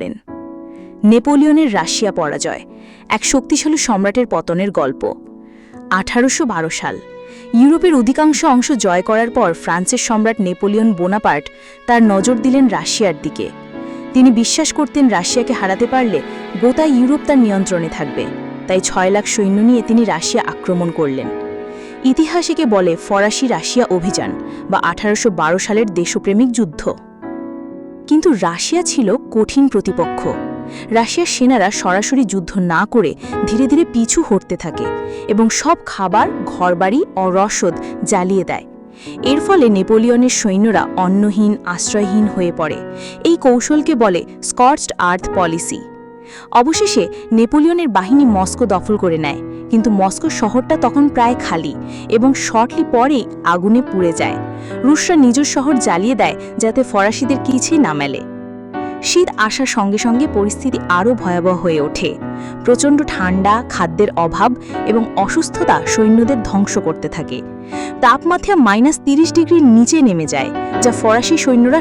দেন। নেপোলিয়নের Russia পরাজয়, এক শক্তিশালী সম্রাটের পতনের গল্প। আঠারোশ বারো সাল, ইউরোপের অধিকাংশ অংশ জয় করার পর ফ্রান্সের সম্রাট নেপোলিয়ন বোনাপার্ট তার নজর দিলেন রাশিয়ার দিকে। তিনি বিশ্বাস করতেন রাশিয়াকে হারাতে পারলে গোটা ইউরোপ তার নিয়ন্ত্রণে থাকবে, তাই ছয় লাখ সৈন্য নিয়ে তিনি রাশিয়া আক্রমণ করলেন। ইতিহাস একে বলে ফরাসি রাশিয়া অভিযান বা আঠারোশ বারো সালের দেশপ্রেমিক যুদ্ধ। কিন্তু রাশিয়া ছিল কঠিন প্রতিপক্ষ। রাশিয়ার সেনারা সরাসরি যুদ্ধ না করে ধীরে ধীরে পিছু হটতে থাকে এবং সব খাবার, ঘরবাড়ি ও রসদ জ্বালিয়ে দেয়। এর ফলে নেপোলিয়নের সৈন্যরা অন্নহীন, আশ্রয়হীন হয়ে পড়ে। এই কৌশলকে বলে স্কটসড আর্থ পলিসি। অবশেষে নেপোলিয়নের বাহিনী মস্কো দখল করে নেয়, কিন্তু মস্কো শহরটা তখন প্রায় খালি এবং শর্টলি পরেই আগুনে পুড়ে যায়। রুশরা নিজের শহর জ্বালিয়ে দেয় যাতে ফরাসিদের কিছুই না মেলে। শীত আসার সঙ্গে সঙ্গে পরিস্থিতি আরও ভয়াবহ হয়ে ওঠে। প্রচণ্ড ঠান্ডা, খাদ্যের অভাব এবং অসুস্থতা সৈন্যদের ধ্বংস করতে থাকে। তাপমাত্রা মাইনাস তিরিশ ডিগ্রির নিচে নেমে যায়, যা ফরাসি সৈন্যরা